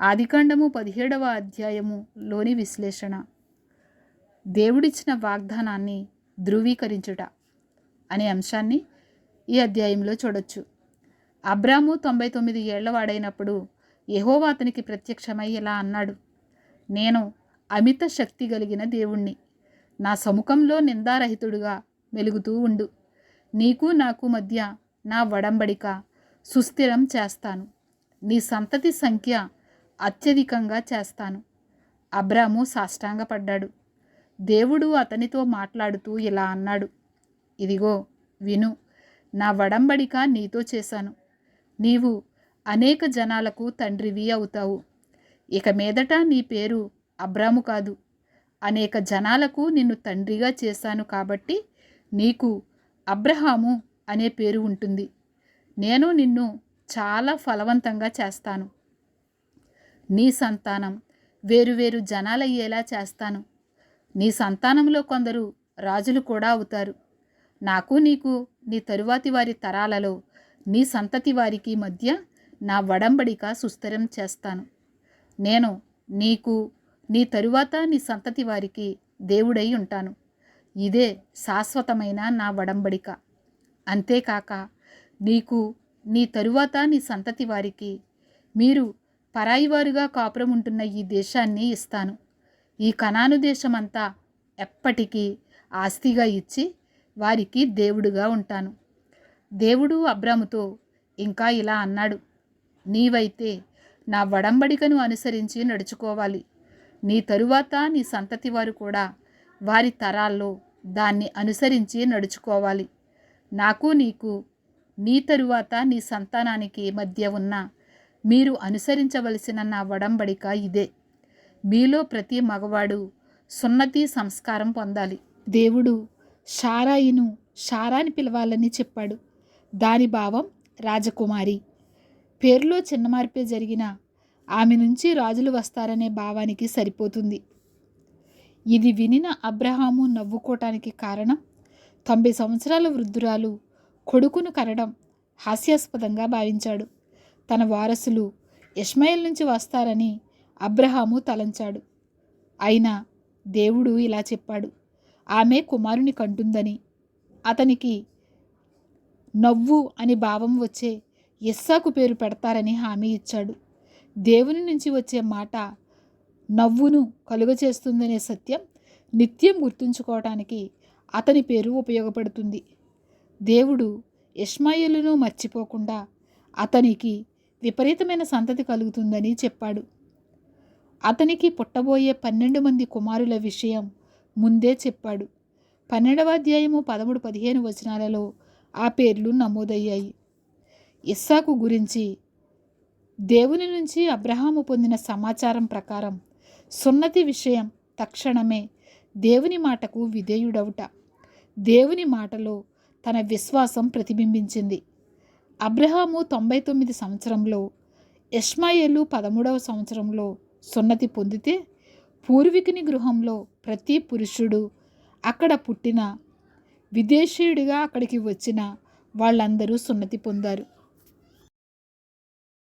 ఆదికాండము పదిహేడవ అధ్యాయములోని విశ్లేషణ. దేవుడిచ్చిన వాగ్దానాన్ని ధృవీకరించుట అనే అంశాన్ని ఈ అధ్యాయంలో చూడొచ్చు. అబ్రాము తొంభై తొమ్మిది ఏళ్ళవాడైనప్పుడు యహోవా అతనికి ప్రత్యక్షమై ఇలా అన్నాడు నేను అమిత శక్తి కలిగిన దేవుణ్ణి. నా సముఖంలో నిందారహితుడుగా మెలుగుతూ ఉండు. నీకు నాకు మధ్య నా వడంబడిక సుస్థిరం చేస్తాను. నీ సంతతి సంఖ్య అత్యధికంగా చేస్తాను. అబ్రాము సాష్టాంగపడ్డాడు. దేవుడు అతనితో మాట్లాడుతూ ఇలా అన్నాడు. ఇదిగో విను నా వడంబడిక నీతో చేశాను. నీవు అనేక జనాలకు తండ్రివి అవుతావు. ఇక మీదట నీ పేరు అబ్రాము కాదు. అనేక జనాలకు నిన్ను తండ్రిగా చేశాను కాబట్టి నీకు అబ్రహాము అనే పేరు ఉంటుంది. నేను నిన్ను చాలా ఫలవంతంగా చేస్తాను. నీ సంతానం వేరువేరు జనాలయ్యేలా చేస్తాను. నీ సంతానంలో కొందరు రాజులు కూడా అవుతారు. నాకు నీకు నీ తరువాతి వారి తరాలలో నీ సంతతి వారికి మధ్య నా వడంబడిక సుస్థిరం చేస్తాను. నేను నీకు నీ తరువాత నీ సంతతి వారికి దేవుడై ఉంటాను. ఇదే శాశ్వతమైన నా వడంబడిక. అంతేకాక నీకు నీ తరువాత నీ సంతతి వారికి మీరు పరాయివారుగా కాపురం ఉంటున్న ఈ దేశాన్ని ఇస్తాను. ఈ కణాను దేశమంతా ఎప్పటికీ ఆస్తిగా ఇచ్చి వారికి దేవుడుగా ఉంటాను. దేవుడు అబ్రాముతో ఇంకా ఇలా అన్నాడు. నీవైతే నా వడంబడికను అనుసరించి నడుచుకోవాలి. నీ తరువాత నీ సంతతి వారు కూడా వారి తరాల్లో దాన్ని అనుసరించి నడుచుకోవాలి. నాకు నీకు నీ తరువాత నీ సంతానానికి మధ్య ఉన్న మీరు అనుసరించవలసిన నా వడంబడిక ఇదే. మీలో ప్రతి మగవాడు సున్నతి సంస్కారం పొందాలి. దేవుడు షారాయిను షారాని పిలవాలని చెప్పాడు. దాని భావం రాజకుమారి. పేరులో చిన్న మార్పే జరిగిన ఆమె నుంచి రాజులు వస్తారనే భావానికి సరిపోతుంది. ఇది వినిన అబ్రహాము నవ్వుకోవటానికి కారణం తొంభై సంవత్సరాల వృద్ధురాలు కొడుకును కనడం హాస్యాస్పదంగా భావించాడు. తన వారసులు ఇష్మాయిల్ నుంచి వస్తారని అబ్రహాము తలంచాడు. అయినా దేవుడు ఇలా చెప్పాడు ఆమె కుమారుని కంటుందని. అతనికి నవ్వు అని భావం వచ్చే ఇస్సాకు పేరు పెడతారని హామీ ఇచ్చాడు. దేవుని నుంచి వచ్చే మాట నవ్వును కలుగచేస్తుందనే సత్యం నిత్యం గుర్తుంచుకోవటానికి అతని పేరు ఉపయోగపడుతుంది. దేవుడు ఇష్మాయిలును మర్చిపోకుండా అతనికి విపరీతమైన సంతతి కలుగుతుందని చెప్పాడు. అతనికి పుట్టబోయే పన్నెండు మంది కుమారుల విషయం ముందే చెప్పాడు. పన్నెండవ అధ్యాయము పదమూడు పదిహేను వచనాలలో ఆ పేర్లు నమోదయ్యాయి. ఇస్సాకు గురించి దేవుని నుంచి అబ్రహాము పొందిన సమాచారం ప్రకారం సున్నతి విషయం తక్షణమే దేవుని మాటకు విధేయుడవుట. దేవుని మాటలో తన విశ్వాసం ప్రతిబింబించింది. అబ్రహాము తొంభై తొమ్మిది సంవత్సరంలో యష్మాయేలు పదమూడవ సంవత్సరంలో సున్నతి పొందితే పూర్వీకుని గృహంలో ప్రతి పురుషుడు అక్కడ పుట్టిన విదేశీయుడిగా అక్కడికి వచ్చిన వాళ్ళందరూ సున్నతి పొందారు.